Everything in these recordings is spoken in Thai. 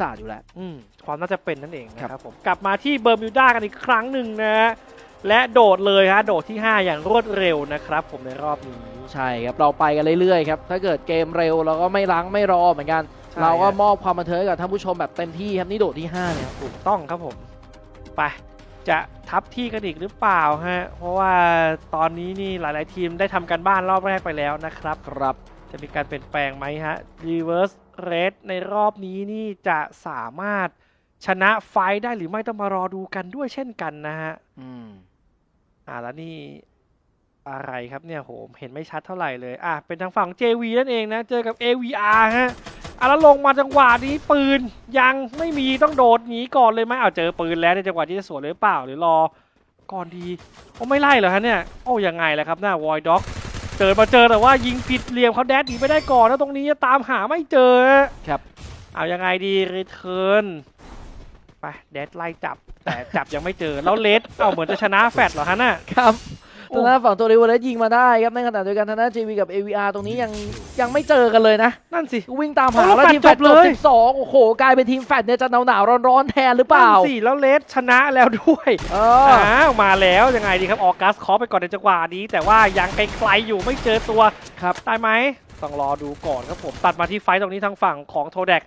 ศาสตร์อยู่แล้วอืมความน่าจะเป็นนั่นเองนะคครัรับบผมกลับมาที่เบอร์มิวดากันอีกครั้งหนึ่งนะฮะและโดดเลยฮะโดดที่ 5 อย่างรวดเร็วนะครับ ผมในรอบนี้ใช่ครับเราไปกันเรื่อยๆครับถ้าเกิดเกมเร็วเราก็ไม่ล้างไม่รอเหมือนกันใช่เราก็ฮะมอบความบันเทิงให้กับท่านผู้ชมแบบเต็มที่ครับนี่โดดที่5เนี่ยถูกต้องครับผมไปจะทับที่กันอีกหรือเปล่าฮะเพราะว่าตอนนี้นี่หลาย ๆ ทีมได้ทำการบ้านรอบแรกไปแล้วนะครับครับจะมีการเปลี่ยนแปลงไหมฮะ Reverse Red ในรอบนี้นี่จะสามารถชนะไฟท์ได้หรือไม่ต้องมารอดูกันด้วยเช่นกันนะฮะ อืม อ่าแล้วนี่อะไรครับเนี่ยโหเห็นไม่ชัดเท่าไหร่เลย อะเป็นทางฝั่ง JV นั่นเองนะ เจอกับ AVR ฮะอะแล้วลงมาจังหวะนี้ปืนยังไม่มีต้องโดดหนีก่อนเลยไหมเอาเจอปืนแล้วในจังหวะที่จะสวนหรือเปล่าหรือรอ ก่อนดีโอ้ไม่ไล่เหรอฮะเนี่ย โอ้ยังไงล่ะครับหน้าวอยด็อก เจอมาเจอแต่ว่ายิงผิดเหลี่ยมเขาแดดหนีไม่ได้ก่อนแล้วตรงนี้จะตามหาไม่เจอฮะครับ เอายังไงดีรีเทิร์นไปแดดไล่จับแต่จับยังไม่เจอแล้วเลสเอาเหมือนจะชนะแฟดเหรอฮะน่ะครับโอ้ ทางด้านฝั่งตัวริเวอร์เลสยิงมาได้ครับในขณะเดียวกันทางด้าน JV กับ AVR ตรงนี้ยังยังไม่เจอกันเลยนะ นั่นสิ วิ่งตามหาโอ้แล้วแล้วทีมแฟแฟดดจจบบเลย12โอ้โห กลายเป็นทีมแฟดเนี่ยจะหนาวหนาวๆร้อนๆแทนหรือเปล่านั่นสิแล้วเลสชนะแล้วด้วยเอออ้าวมาแล้วยังไงดีครับออกัสขอไปก่อนในจังหวะนี้ แต่ว่ายังไกลๆอยู่ไม่เจอตัวครับได้ไหมต้องรอดูก่อนครับผมตัดมาที่ไฟต์ตรงนี้ทางฝั่งของโทเด็ก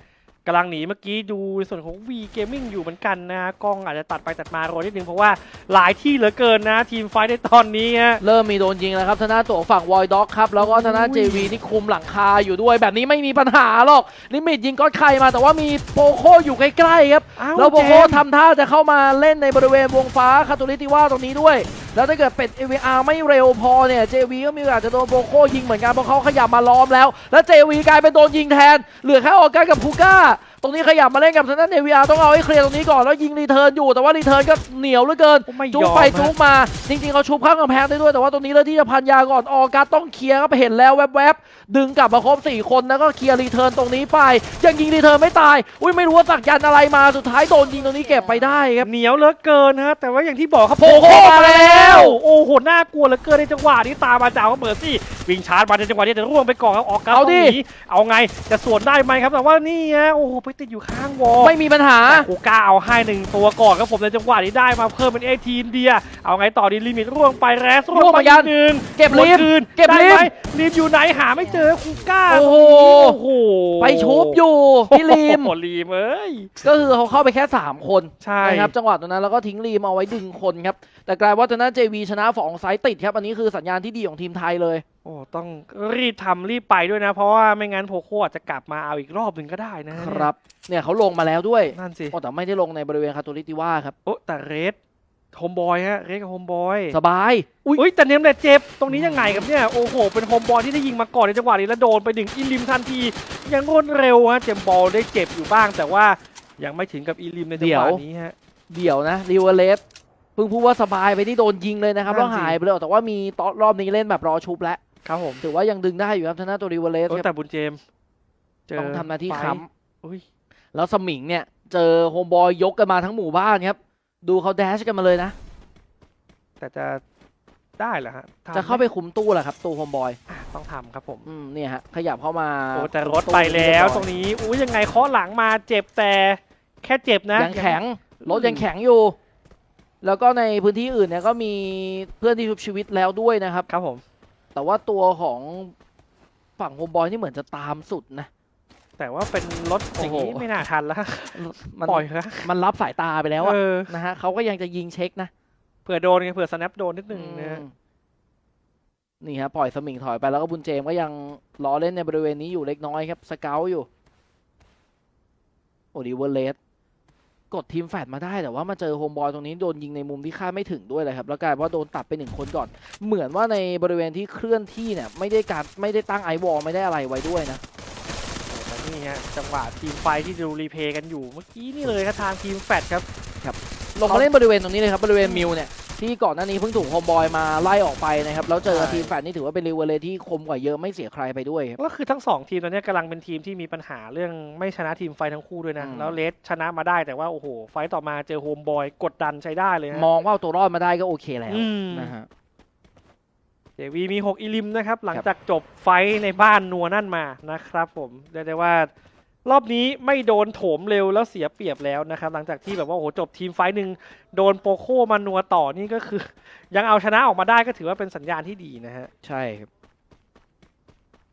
กำลังหนีเมื่อกี้ดูในส่วนของ V Gaming อยู่เหมือนกันนะกล้องอาจจะตัดไปตัดมาโรยนิดนึงเพราะว่าหลายที่เหลือเกินนะ ทีมไฟต์ในตอนนี้ฮะเริ่มมีโดนยิงแล้วครับทางด้านตัวฝั่งวอยด็อกครับ แล้วก็ทางด้านอุ้ย JV ที่คุมหลังคาอยู่ด้วย แบบนี้ไม่มีปัญหาหรอก ลิมิตยิงก้อนไข่มาแต่ว่ามีโปโคอยู่ใกล้ๆครับอ้าวแล้วโปโคเจมส์ทำท่าจะเข้ามาเล่นในบริเวณวงฟ้าคาตูริติว่าตรงนี้ด้วย แล้วถ้าเกิดเป็ด AVR ไม่เร็วพอเนี่ย JV ก็มีโอกาสจะโดนโบโคยิงเหมือนกันเพราะเขาขยับมาล้อมแล้ว แล้ว JV กลายเป็นโดนยิงแทน เหลือแค่ออกกันกับพูก้า ตรงนี้ขยับมาเล่นกับทางด้าน AVR ต้องเอาให้เคลียร์ตรงนี้ก่อนแล้วยิงรีเทิร์นอยู่แต่ว่ารีเทิร์นก็เหนียวเหลือเกินโอ้ไม่ยจุอกมไปฮะจุกมา จริงๆเขาชุบข้างกำแพงได้ด้วยแต่ว่าตรงนี้เลยที่จะพันยาก่อนออกัสต้องเคลียร์ก็ไปเห็นแล้วแวบๆดึงกลับมาครบ4 คนแล้วก็เคลียร์รีเทิร์นตรงนี้ไป ยังยิงรีเทิร์นไม่ตายอุ้ยไม่รู้ว่าสักยันต์อะไรมาสุดท้ายโดนยิงตรงนี้เก็บไปได้ครับเหนียวเหลือเกินฮะแต่ว่าอย่างที่บอกครับโผล่เข้ามาแล้วโอ้โหน่ากลัวเหลือเกินในจังหวะนี้ตามมาจากเขาเบิร์ดซี่วิ่งชาร์จมาในจังหวะนี้แต่ร่วงไปก่อนครับออกกัสเอาดิตรงนี้เอาไงจะสวนได้ไหมครับแต่ว่านี่ฮะโอ้โหไปติดอยู่ข้างวอลไม่มีปัญหากูกล้าเอาให้หนึ่งตัวก่อนครับผมในจังหวะนี้ได้มาเพิ่มเป็นเอทีนเดีย เอาไงต่อดีลิมิตร่วงไปแรสร่วงเหมือนกันกหนึ่งเก็บลิฟเก็บลิฟต์ไหมลิฟอยู่ไหนหาไม่เจอกูก้าโอ้โหไปชุบอยู่พี่ลีมลีมเอ้ยก็คือเขาเข้าไปแค่ 3 คนใช่นะครับจังหวะตรงนั้นแล้วก็ทิ้งรีมเอาไว้ดึงคนครับแต่กลายว่าทางด้าน JV ชนะสองไซต์ติดครับอันนี้คือสัญญาณที่ดีของทีมไทยเลย โอ้ต้องรีบทำรีบไปด้วยนะ เพราะว่าไม่งั้นโพโคอาจจะกลับมาเอาอีกรอบหนึ่งก็ได้นะครับ เนี่ยเขาลงมาแล้วด้วยนั่นสิโอ้แต่ไม่ได้ลงในบริเวณคาตูริติว่าครับโอ้แต่เรดโฮมบอยฮะเรดกับโฮมบอยสบายอุ้ยอุ้ยแต่เนมเนี่ยเจ็บตรงนี้ยังไงครับเนี่ยโอ้โหเป็นโฮมบอลที่ได้ยิงมาก่อนในจังหวะนี้แล้วโดนไปดึงอิลิมทันที ยังรวดเร็วฮะเจมส์บอลได้เจ็บอยู่บ้าง แต่ว่ายังไม่ถึงกับอิลิมในจังหวะนี้ฮะเดี๋ยวนะริวเลสเพิ่งพูดว่าสบายไปที่โดนยิงเลยนะครับนั่แล้วนสิหายไปเลยแต่ว่ามีตอนรอบนี้เล่นแบบรอชุบแล้ว ครับผมถือว่ายังดึงได้อยู่ครับทางด้านตัวริวเลสโอ้ครับแต่บุญเจมส์เจอต้องทำหน้าที่ไฟค้อุ้ยำแล้วสมิงเนี่ย เจอโฮมบอยยกกันมาทั้งหมู่บ้านครับ ดูเขาแดชกันมาเลยนะ แต่จะได้เหรอฮะทำจะเข้าไปคุมตู้แหละครับตู้โฮมบอยอะต้องทำครับผม อืมเนี่ยฮะขยับเข้ามาโอ้แต่รถไปแล้วตรงนี้อุ้ยยังไงเคาะหลังมาเจ็บแต่แค่เจ็บนะยังแข็ง รถยังแข็งอยู่ แล้วก็ในพื้นที่อื่นเนี่ยก็มีเพื่อนที่ชุบชีวิตแล้วด้วยนะครับ ครับผม แต่ว่าตัวของฝั่งโฮมบอยนี่เหมือนจะตามสุดนะ แต่ว่าเป็นรถอย่างนี้โอ้โห ไม่น่าทันแล้วมันปล่อยเถอะมันรับสายตาไปแล้วอะเออนะฮะเขาก็ยังจะยิงเช็คนะเผื่อโดนไงเผื่อสแนปโดนนิดนึงนะฮะ อืมนี่ฮะปล่อยสมิงถอยไปแล้วก็บุญเจมส์ก็ยังล้อเล่นในบริเวณนี้อยู่เล็กน้อยครับสเกลอยู่ โอดิเวอร์เลส กดทีมแฟดมาได้แต่ว่ามาเจอโฮมบอยตรงนี้โดนยิงในมุมที่คาดไม่ถึงด้วยเลยครับ แล้วกลายว่าโดนตัดไปหนึ่งคนก่อน เหมือนว่าในบริเวณที่เคลื่อนที่เนี่ย ไม่ได้การไม่ได้ตั้งไอวอลไม่ได้อะไรไว้ด้วยนะแต่นี่ฮะจังหวะทีมไฟที่ดูรีเพย์กันอยู่เมื่อกี้นี่เลยครับทางทีมแฟดครับลงมาเล่นบริเวณตรงนี้เลยครับบริเวณมิวเนี่ย ที่ก่อนหน้านี้เพิ่งถูกโฮมบอยมาไล่ออกไปนะครับ แล้วเจอใช่ทีมแฟดนี่ถือว่าเป็นรีเวอร์เลที่คมกว่าเยอะไม่เสียใครไปด้วยครับ ก็คือทั้งสองทีมตอนนี้กำลังเป็นทีมที่มีปัญหาเรื่องไม่ชนะทีมไฟทั้งคู่ด้วยนะ อืม แล้วเลสชนะมาได้แต่ว่าโอ้โห ไฟต์ต่อมาเจอโฮมบอยกดดันใช้ได้เลยฮะมองว่าเอาตัวรอดมาได้ก็โอเคแล้วอืมนะฮะ เดวีมี 6 อิลิมนะครับ หลังจากจบไฟท์ในบ้านนัวนั่นมานะครับผมเรียกได้ว่า รอบนี้ไม่โดนโถมเร็วแล้วเสียเปรียบแล้วนะครับ หลังจากที่แบบว่าโอ้โหจบทีมไฟท์หนึ่งโดนโปโคมานัวต่อนี่ก็คือ ยังเอาชนะออกมาได้ก็ถือว่าเป็นสัญญาณที่ดีนะฮะ ใช่ครับ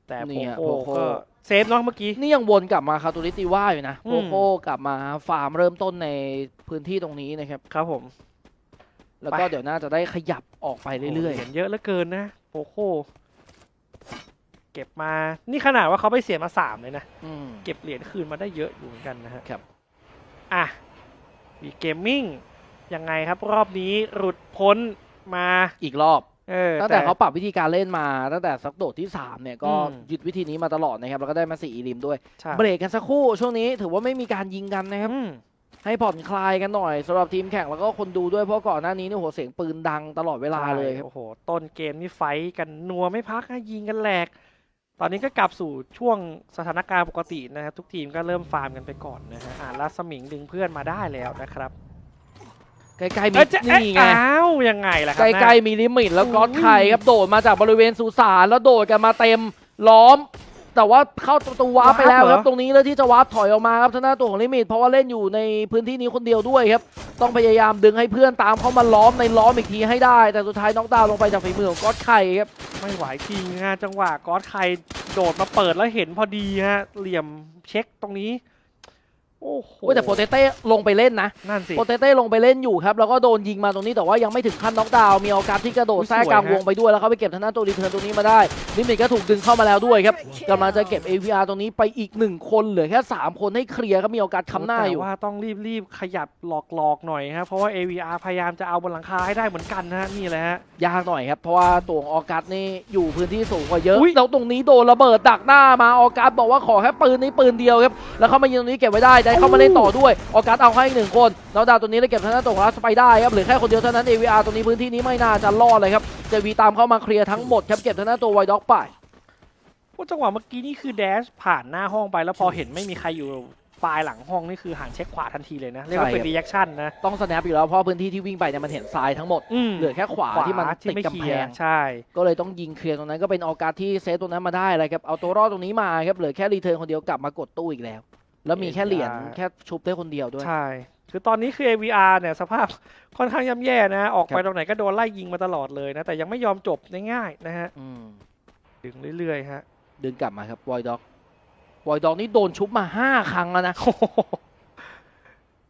แต่เนี่โปยโคโปโค ก็เซฟเนาะเมื่อกี้ นี่ยังวนกลับมาคาตูริติว่าอยู่นะอืมโกโก้กลับมาฟาร์มเริ่มต้นในพื้นที่ตรงนี้นะครับ ครับผมแล้วก็ไปเดี๋ยวน่าจะได้ขยับออกไปเรื่อย โโหเหรียญเยอะเหลือเกินนะโปโค เก็บมา นี่ขนาดว่าเขาไปเสียมาสามเลยนะๆอืมเก็บเหรียญคืนมาได้เยอะอยู่เหมือนกันนะฮะครับ อะมีเกมมิ่งยังไงครับ รอบนี้หลุดพ้นมาอีกรอบเออตั้งแต่เขาปรับวิธีการเล่นมาตั้งแต่สักโดดที่ 3 เนี่ย ก็อืมยึดวิธีนี้มาตลอดนะครับ แล้วก็ได้มาสี่อีลิมด้วยใช่เบรกกันสักครู่ช่วงนี้ถือว่าไม่มีการยิงกันนะครับอืมให้ผ่อนคลายกันหน่อยสำหรับทีมแข่งแล้วก็คนดูด้วยเพราะก่อนหน้านี้เนี่ยโหเสียงปืนดังตลอดเวลาเลยครับโอ้โห ต้นเกมนี่ไฟท์กันนัวไม่พักนะยิงกันแหลก ตอนนี้ก็กลับสู่ช่วงสถานการณ์ปกตินะครับ ทุกทีมก็เริ่มฟาร์มกันไปก่อนนะฮะอ่าลัสมิงดึงเพื่อนมาได้แล้วนะครับ ใกล้ๆมีเอ้ยจะนี่ไง อ้าวยังไงล่ะคใกรับล้นะๆมีลิมิตแล้วอุ้ยก๊อตไข่ครับโดดมาจากบริเวณสุสานแล้วโดดกันมาเต็มล้อม แต่ว่าเข้าประตูวาร์ปไปแล้วครับ ตรงนี้เลยที่จะวาร์ปถอยออกมาครับทางหน้าตัวของลิมิต เพราะว่าเล่นอยู่ในพื้นที่นี้คนเดียวด้วยครับ ต้องพยายามดึงให้เพื่อนตามเข้ามาล้อมในล้อมอีกทีให้ได้ แต่สุดท้ายน็อกดาวน์ลงไปจากฝีมือของก๊อตไข่ครับ ไม่ไหวจริงฮะจังหวะก๊อตใครโดดมาเปิดแล้วเห็นพอดีฮะเหลี่ยมเช็คตรงนี้ โอ้โหโอ้ยแต่โปเตเต้ลงไปเล่นนะนั่นสิโปเตเต้ลงไปเล่นอยู่ครับ แล้วก็โดนยิงมาตรงนี้แต่ว่ายังไม่ถึงขั้นน็อกดาวน์มีโอกาสที่กระโดดอุ๊ยแทรกกลางสวยฮะวงไปด้วยแล้วเขาไปเก็บทางด้านตัวรีเทิร์นตรงนี้มาได้ลิมิตก็ถูกดึงเข้ามาแล้วด้วยครับกำลังจะเก็บ AVR ตรงนี้ไปอีกหนึ่งคนเหลือแค่ 3 คนให้เคลียร์ครับมีโอกาสค้ำหน้าอยู่แต่ว่าต้องรีบๆขยับหลอกๆหน่อยฮะเพราะว่า AVR พยายามจะเอาบนหลังคาให้ได้เหมือนกันนะฮะนี่แหละฮะยากหน่อยครับเพราะว่าตัวของออกัสนี่อยู่พื้นที่สูงกว่าเยอะอุ๊ยแล้วตรงนี้โดนระเบิดดักหน้ามาออกัสบอกว่าขอแค่ปืนนี้ปืนเดียวครับแล้วเข้ามายิงตรงนี้เก็บไว้ได้ได้เข้ามาเล่นต่อด้วยออกัสเอาให้อีกหนึ่งคนแล้วดาวตัวนี้เลยเก็บทางด้านตัวของรัสไปได้ครับเหลือแค่คนเดียวเท่านั้น AVR ตรงนี้พื้นที่นี้ไม่น่าจะรอดเลยครับเจวีตามเข้ามาเคลียร์ทั้งหมดครับเก็บทางด้านตัวไวด็อกไปพวกจังหวะเมื่อกี้นี่คือแดชผ่านหน้าห้องไปแล้วพอเห็นไม่มีใครอยู่ปลายหลังห้องนี่คือหันเช็คขวาทันทีเลยนะเรียกว่าเป็นใช่ครับรีแอคชั่นนะต้อง snap อยู่แล้วเพราะพื้นที่ที่วิ่งไปเนี่ยมันเห็นซ้ายทั้งหมดอืมเหลือแค่ขวาที่มันติดไม่กำเคแพลียร์งใช่ ก็เลยต้องยิงเคลียร์ตรงนั้นก็เป็นออกัสที่เซฟตรงนั้นมาได้เลยครับเอาตัวรอดตรงนี้มาครับเหลือแค่รีเทิร์นคนเดียวกลับมากดตู้อีกแล้ว แล้วมีแค่เหรียญแค่ชุบได้คนเดียวด้วย ใช่ คือตอนนี้คือ AVR เนี่ยสภาพค่อนข้างย่ำแย่นะ ออกไปครับตรงไหนก็โดนไล่ยิงมาตลอดเลยนะ แต่ยังไม่ยอมจบง่ายๆนะฮะอืมดึงเรื่อยๆฮะ ดึงกลับมาครับวอยด็อกวอยด็อกนี่โดนชุบมาห้าครั้งแล้วนะ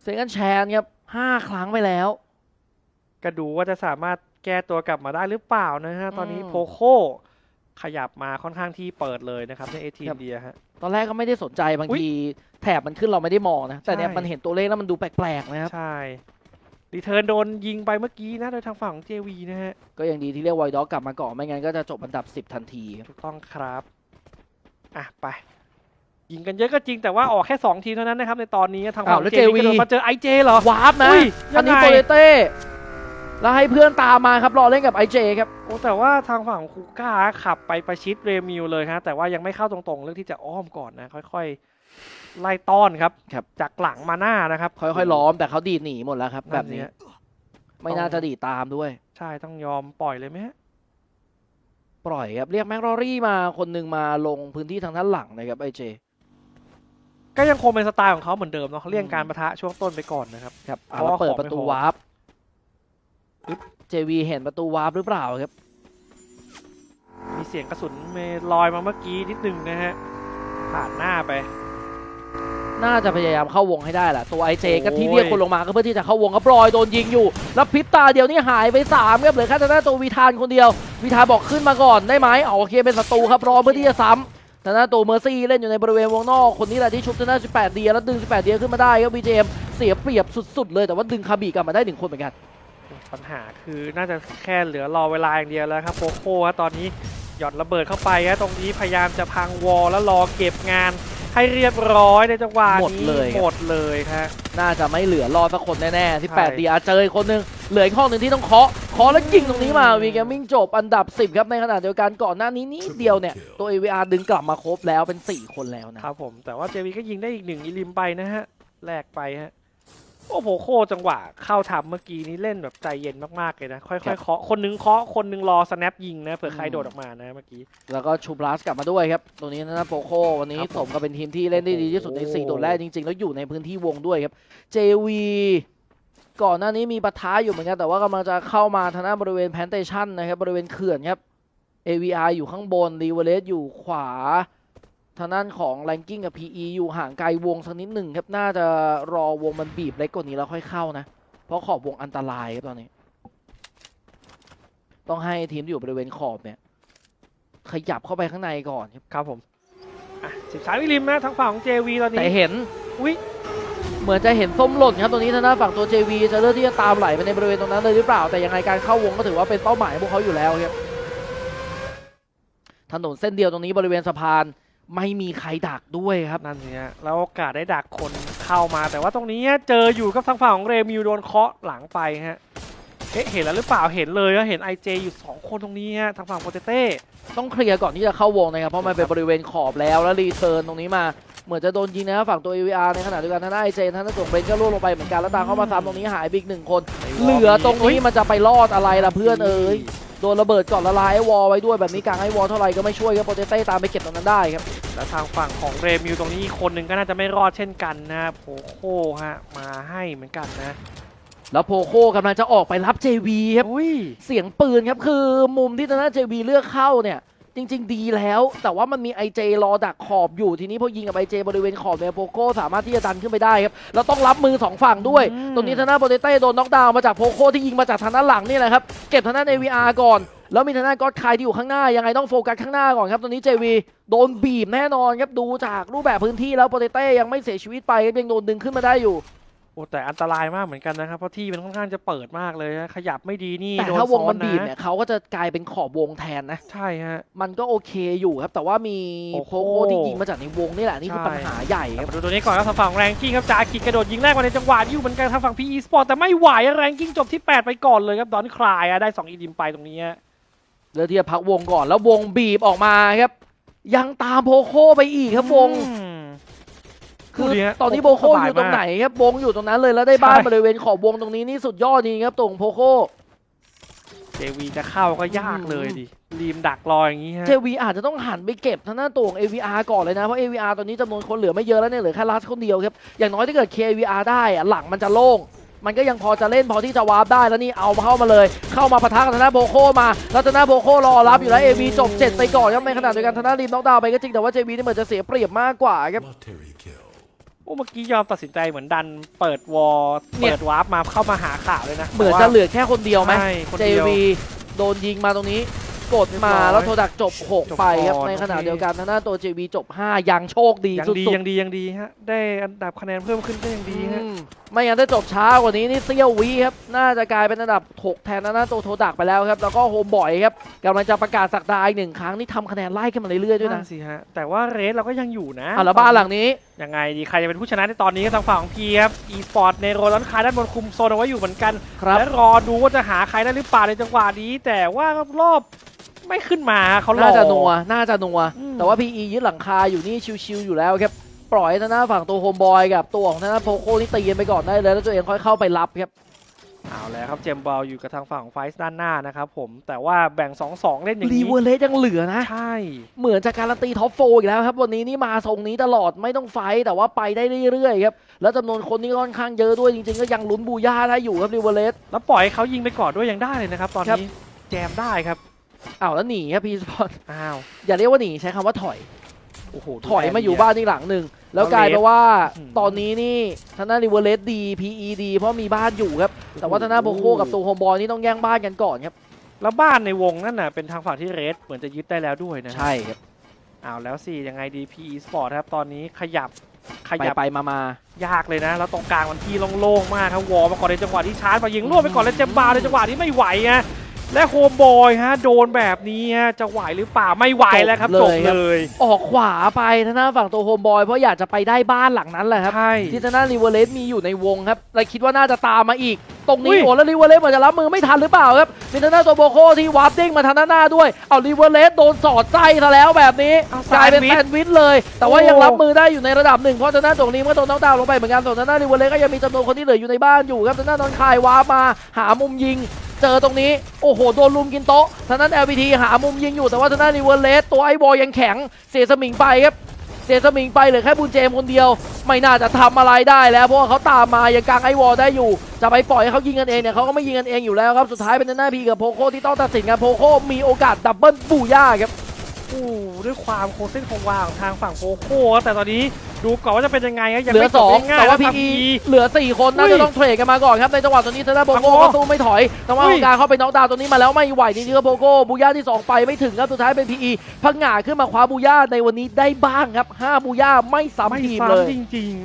เซกันแชนครับห้าครั้งไปแล้ว ก็ดูว่าจะสามารถแก้ตัวกลับมาได้หรือเปล่านะฮะ ตอนนี้อืมโพโคขยับมาค่อนข้างที่เปิดเลยนะครับในเอทีครับเดียฮะ ตอนแรกก็ไม่ได้สนใจบางอุ๊ยทีแถบมันขึ้นเราไม่ได้มองนะ แต่เนี่ยใช่มันเห็นตัวเลขแล้วมันดูแปลกๆนะครับ ใช่รีเทิร์นโดนยิงไปเมื่อกี้นะ โดยทางฝั่งของ JV นะฮะ ก็ยังดีที่เรียกวอยด็อกกลับมาก่อนไม่งั้นก็จะจบอันดับ 10 ทันทีครับถูกต้องครับ อะ ไป ยิงกันเยอะก็จริงแต่ว่าออกแค่ 2 ทีมเท่านั้นนะครับ ในตอนนี้ทางฝั่ง JV กระโดดมาเจอไอเจเหรอวาร์ปนะอุ้ยยัอันงนี้ไงโปเตเต้ แล้วให้เพื่อนตามมาครับรอเล่นกับไอเจครับ โอ้แต่ว่าทางฝั่งคูก้าขับไปประชิดเรมิวเลยฮะแต่ว่ายังไม่เข้าตรงๆ เรื่องที่จะอ้อมก่อนนะ ค่อยๆ ไล่ต้อนครับ ครับ จากหลังมาหน้านะครับ ค่อยๆล้อมแต่เขาดีดหนีหมดแล้วครับ แบบนี้นั่นสิฮะไม่น่าจะดีดตามด้วย ใช่ต้องยอมปล่อยเลยไหมฮะปล่อยครับเรียกแม็กรอรี่มาคนหนึ่งมาลงพื้นที่ทางด้านหลังนะครับไอเจ ก็ยังคงเป็นสไตล์ของเขาเหมือนเดิมเนาะเลี่ยงการประทะช่วงต้นไปก่อนนะครับครับอะเพราะแล้วว่าเปิดของปไม่ระตูพอวาร์ป เจวีเห็นประตูวาร์ปหรือเปล่าครับ มีเสียงกระสุนเมลอยมาเมื่อกี้นิดนึงนะฮะ ผ่านหน้าไป น่าจะพยายามเข้าวงให้ได้แหละตัวไอเจก็ที่โอ้ยเรียกคนลงมาก็เพื่อที่จะเข้าวงก็ปล่อยโดนยิงอยู่ แล้วพริบตาเดียวนี่หายไปสามครับเหลือแค่ทางด้านตัววีทานคนเดียว วีทานบอกขึ้นมาก่อนได้ไหมเอาโอเคเป็นศัตรูครับรอเพื่อที่จะซ้ำทางด้านตัวเมอร์ซี่เล่นอยู่ในบริเวณวงนอก คนนี้แหละที่ชุบทางด้าน18 เดียแล้วดึง 18 เดียขึ้นมาได้ครับวีเจมเสียเปรียบสุดๆเลยแต่ว่าดึงคาบีกลับมาได้หนึ่งคนเหมือนกัน ปัญหาคือน่าจะแค่เหลือรอเวลาอย่างเดียวแล้วครับโปโก้ฮะตอนนี้หย่อนระเบิดเข้าไปฮะตรงนี้พยายามจะพังวอลแล้วรอเก็บงานให้เรียบร้อยในจังหวะหมดนี้เลยครับหมดเลยฮะน่าจะไม่เหลือรอดสักคนแน่ๆที่ใช่8ดีอาเจออีกคนนึงเหลืออีกห้องหนึ่งที่ต้องเคาะเคาะแล้วยิงตรงนี้มาวีแกมมิ่งจบอันดับ 10 ครับในขณะเดียวกันก่อนหน้านี้นิดเดียวเนี่ย ตัว AVR ดึงกลับมาครบแล้วเป็น 4 คนแล้วนะครับผมแต่ว่าเจวีก็ยิงได้อีกหนึ่งอิลิมไปนะฮะแลกไปฮะ โอ้โหโคจังหวะ เข้าทำเมื่อกี้นี้เล่นแบบใจเย็นมากๆเลยนะ ค่ครัอยบๆเคาะคนนึงเคาะคนนึงรอสแนปยิงนะเผื่อใครโดดออกมานะเมื่อกี้ แล้วก็ชูบลัสกลับมาด้วยครับ ตรงนี้นะโปโค วันนี้ครับผมสมกับเป็นทีมที่เล่นได้ดีที่สุดในโอ้โห4ตัวแรกจริง ๆ แล้วอยู่ในพื้นที่วงด้วยครับ JV ก่อนหน้านี้มีปะท้าอยู่เหมือนกันแต่ว่ากำลังจะเข้ามาทางด้านบริเวณแพนเทชันนะครับบริเวณเขื่อนครับ AVR อยู่ข้างบนรีเวเลสอยู่ขวา ทางด้านของแรงกิ้งกับ PE อยู่ห่างไกลวงสักนิดหนึ่งครับ น่าจะรอวงมันบีบเล็กกว่านี้แล้วค่อยเข้านะ เพราะขอบวงอันตรายครับตอนนี้ ต้องให้ทีมที่อยู่บริเวณขอบเนี่ย ขยับเข้าไปข้างในก่อนครับครับผมอะสิบสามมิลลิมนะทางฝั่งของ JV ตอนนี้แต่เห็นอุ๊ยเหมือนจะเห็นส้มหล่นครับตรงนี้ทางด้านฝั่งตัว JV จะเลือกที่จะตามไหลไปในบริเวณตรงนั้นเลยหรือเปล่า แต่ยังไงการเข้าวงก็ถือว่าเป็นเป้าหมายของพวกเขาอยู่แล้วครับถนนเส้นเดียวตรงนี้บริเวณสะพาน ไม่มีใครดักด้วยครับนั่นเนี่ยแล้วโอกาสได้ดักคนเข้ามา แต่ว่าตรงนี้เจออยู่กับทางฝั่งของเรมิวโดนเคาะหลังไปฮะเอ๊ะเห็นแล้วหรือเปล่าเห็นเลยว่าเห็นไอเจอยู่สองคนตรงนี้ฮะทางฝั่งโปเตเต้ต้องเคลียร์ก่อนที่จะเข้าวงนะครับเพราะมันเป็นบริเวณขอบแล้วแล้วรีเทิร์นตรงนี้มา เหมือนจะโดนยิงนะครับฝั่งตัว AVR ในขณะเดียวกันทางด้านไอเจทางด้านตัวเบนก็ล่วงลงไปเหมือนกันแล้วตามเข้ามาซ้ำตรงนี้หายไปอีกหนึ่งคน เหลือตรงนี้มันจะไปรอดอะไรล่ะเพื่อนเอ้ยโดนระเบิดก่อนละลายไอ้วอลไว้ด้วยแบบนี้กลางไอ้วอลเท่าไหร่ก็ไม่ช่วยครับโปเตเต้ตามไปเก็บตรงนั้นได้ครับแล้วทางฝั่งของเรมิวตรงนี้อีกคนหนึ่งก็น่าจะไม่รอดเช่นกันนะโพโคฮะมาให้เหมือนกันนะ แล้วโพโคกำลังจะออกไปรับ JV ครับอุ้ยเสียงปืนครับคือมุมที่ทางด้าน JV เลือกเข้าเนี่ย จริง ๆ ดีแล้ว แต่ว่ามันมี IJ รอดักขอบอยู่ทีนี้พอยิงกับ IJ บริเวณขอบเนี่ยโพโคสามารถที่จะดันขึ้นไปได้ครับแล้วต้องรับมือสองฝั่งด้วยอืมตรงนี้ทางด้านโปเตเต้โดนน็อกดาวน์มาจากโพโคที่ยิงมาจากทางด้านหลังนี่แหละครับเก็บทางด้าน AVR ก่อน แล้วมีทางด้านก็อดคายที่อยู่ข้างหน้ายังไงต้องโฟกัสข้างหน้าก่อนครับตรงนี้ JV โดนบีบแน่นอนครับดูจากรูปแบบพื้นที่แล้วโปเตเต้ยังไม่เสียชีวิตไปครับยังโดนดึงขึ้นมาได้อยู่ โอ้แต่อันตรายมากเหมือนกันนะครับ เพราะที่มันค่อนข้างจะเปิดมากเลยนะขยับไม่ดีนี่แต่โดนถ้าวงซ้อมันนบีบนะเนี่ยเขาก็จะกลายเป็นขอบวงแทนนะ ใช่ฮะ มันก็โอเคอยู่ครับ แต่ว่ามีโอ้โหโพโคที่ยิงมาจากในวงนี่แหละนี่คือใช่ ปัญหาใหญ่ครับ มาดูตัวนี้ก่อนครับทางฝั่งแรงกิ้งครับจากิกระโดดยิงแรกมาในจังหวะนี้อยู่เหมือนกันทางฝั่ง PE Sport แต่ไม่ไหวแรงกิ้งจบที่ 8 ไปก่อนเลยครับดอนคลายอะได้ 2 อีดิมไปตรงนี้ฮะเลือกที่จะพักวงก่อนแล้ววงบีบออกมาครับ ยังตามโพโคไปอีกครับวง อืม คือดูดิฮะตอนนี้โพโคสบายอยู่ตรงมากไหนครับวงอยู่ตรงนั้นเลยแล้วได้บ้านใช่บริเวณขอบวงตรงนี้นี่สุดยอดจริงครับตรงโพโคเจวีจะเข้าก็ยากเลยดิรีมดักรออย่างนี้ฮะเจวีอาจจะต้องหันไปเก็บทางหน้าตัวของ AVR ก่อนเลยนะ เพราะ AVR ตอนนี้จำนวนคนเหลือไม่เยอะแล้วเนี่ยเหลือแค่ลัสคนเดียวครับ อย่างน้อยถ้าเกิด KVR ได้อะหลังมันจะโล่ง มันก็ยังพอจะเล่นพอที่จะวาร์ปได้แล้วนี่เอาเข้ามาเลย เข้ามาปะทะกับทางหน้าโบโคมาแล้วทางหน้าโบโครอรับอยู่แล้ว AV จบ 7 ไปก่อนครับในขณะเดียวกันทางหน้ารีมน็อกดาวน์ไปก็จริงแต่ว่า JV นี่เหมือนจะเสียเปรียบมากกว่าครับ Lottery kill. โอ้เมื่อกี้ยอมตัดสินใจเหมือนดันเปิดวอลเนี่ย เปิดวาร์ปมาเข้ามาหาข่าวเลยนะเหมือนจะเหลือแค่คนเดียวไหม ใช่คนเดียว JV โดนยิงมาตรงนี้ กดมาเรียบร้อยแล้วโทดักจบ 6 ไปครับจบก่อนในขณะโอเคเดียวกันทางหน้าตัว JV จบ 5 ยังโชคดียังสุดดีๆยังดียังดีฮะ ได้อันดับคะแนนเพิ่มขึ้นก็ยังดีฮะอืมไม่งั้นถ้าจบช้ากว่านี้นี่เซี่ยววีครับ น่าจะกลายเป็นอันดับ 6 แทนทางหน้าตัวโทดักไปแล้วครับ แล้วก็โฮมบอยครับกำลังจะประกาศสักดาอีกหนึ่งครั้งนี่ทำคะแนนไล่ขึ้นมาเรื่อยๆด้วยนะนั่นสิฮะ แต่ว่าเรสเราก็ยังอยู่นะอะแล้วบ้านหลังนี้ยังไงดีใครจะเป็นผู้ชนะในตอนนี้ก็ทางฝั่งของพีครับอีสปอร์ตในโรลอนคายด้านบนคุมโซนเอาไว้อยู่เหมือนกันครับและรอดูว่าจะหาใครได้หรือเปล่าในจังหวะนี้ แต่ว่ารอบ ไม่ขึ้นมาเขารอน่าจะนัวน่าจะนัวอืมแต่ว่า PE ยึดหลังคาอยู่นี่ชิวๆอยู่แล้วครับปล่อยให้ทางหน้าฝั่งตัวโฮมบอยกับตัวของทางหน้าโพโคนี่ตีกันไปก่อนได้เลย แล้วตัวเองค่อยเข้าไปรับครับเอาแล้วครับเจมส์บอลอยู่กับทางฝั่งของไฟส์ด้านหน้านะครับผมแต่ว่าแบ่ง 2-2 เล่นอย่างรีนี้เวอร์เลสยังเหลือนะ ใช่ เหมือนจะการันตีท็อปโฟอีกแล้วครับ วันนี้นี่มาทรงนี้ตลอดไม่ต้องไฟท์แต่ว่าไปได้เรื่อยๆครับ แล้วจำนวนคนนี่ค่อนข้างเยอะด้วยจริงๆ ก็ยังลุ้นบูย่าได้อยู่ครับรีเวอร์เลสแล้วปล่อยให้เขายิงไปก่อนด้วยยังได้เลยนะครับ ตอนครับนี้แจมได้ครับ อ้าวแล้วหนีครับพีสปอร์ตอ้าวอย่าเรียกว่าหนีใช้คำว่าถอย โอ้โหดูถอยมาอยู่แร์บ้านที่หลังหนึ่งแล้วแล้วกลายเป็นว่าอืมตอนนี้นี่ทางด้านริเวอร์เลสดี PE ดีเพราะมีบ้านอยู่ครับ แต่ว่าทางด้านโบโคกับตัวโฮมบอยนี่ต้องแย่งบ้านกันก่อนครับแล้วบ้านในวงนั่นน่ะเป็นทางฝั่งที่เรสเหมือนจะยึดได้แล้วด้วยนะใช่ครับเอาแล้วสิยังไงดี PE Sport ครับตอนนี้ขยับขไปยับไปมามายากเลยนะ แล้วตรงกลางมันที่โล่งๆมากครับวอลมาก่อนในจังหวะที่ชาร์จมายิงล่วงไปก่อนแล้วเจมบาร์ในจังหวะนี้ไม่ไหวฮะ และโฮมบอยฮะโดนแบบนี้ฮะจะไหวหรือเปล่าไม่ไหวแล้วครับจบเลย ออกขวาไปทางด้านฝั่งตัวโฮมบอยเพราะอยากจะไปได้บ้านหลังนั้นแหละครับใช่ที่ทางด้านริเวอร์เลสมีอยู่ในวงครับและคิดว่าน่าจะตามมาอีก ตรงอุ้นี้ยโอ้แล้วริเวอร์เลสเหมือนจะรับมือไม่ทันหรือเปล่าครับมีทางด้านโซโบโคที่วาร์ปเด้งมาทางด้านหน้าด้วยเอาริเวอร์เลสโดนสอดไส้ซะแล้วแบบนี้เอากลายเป็นแซแซนด์วิชนด์วิชเลย แต่ว่าโอ้ยังรับมือได้อยู่ในระดับหนึ่งเพราะทางด้านตรงนี้มันก็โดนน้องดาวน์ลงไปเหมือนกันส่วนทางด้านริเวอร์เลสก็ยังมีจำนวนคนที่เหลืออยู่ในบ้านอยู่ครับทางด้านนอนคายวาร์ปมาหามุมยิง เจอตรงนี้ โอ้โห โดนลุมกินโต๊ะทางด้าน LPT หามุมยิงอยู่แต่ว่าทางด้านรีเวอร์เลสตัวไอ้บอลยังแข็ง เสียสมิงไปครับเสียสมิงไปเหลือแค่บุญเจมคนเดียว ไม่น่าจะทำอะไรได้แล้วเพราะว่าเขาตามมายังกลางไอ้วอลได้อยู่ จะไปปล่อยให้เขายิงกันเองเนี่ยเขาก็ไม่ยิงกันเองอยู่แล้วครับ สุดท้ายเป็นทางด้าพีกับโพโคที่ต้องตัดสินกันโพโคมีโอกาสดับเบิลบูย่าครับ อ้โหด้วยความโคงเส้นคงวาของทางฝั่งโคโค่แต่ตอนนี้ดูก่อนว่าจะเป็นยังไงครับยังเหลือไม่จสบองง่ายๆแต่ว่านะพีทำเหลือ4คนน่าอุ้จะยต้องเทรดกันมาก่อนครับในจังหวะตรงนี้ทางด้านโบโก้โอ้โหก็สู้ไม่ถอยแต่ว่าอุ้ย ของการเข้าไปน็อกดาวน์ตรงนี้มาแล้วไม่ไหวจริงๆครับโบโก้บูย่าที่2ไปไม่ถึงครับสุดท้ายเป็นพีพังงาขึ้นมาคว้าบูย่าในวันนี้ได้บ้างครับห้าบูย่าไม่ไม่ซ้ำทีมเลย ซ้ำจริงๆ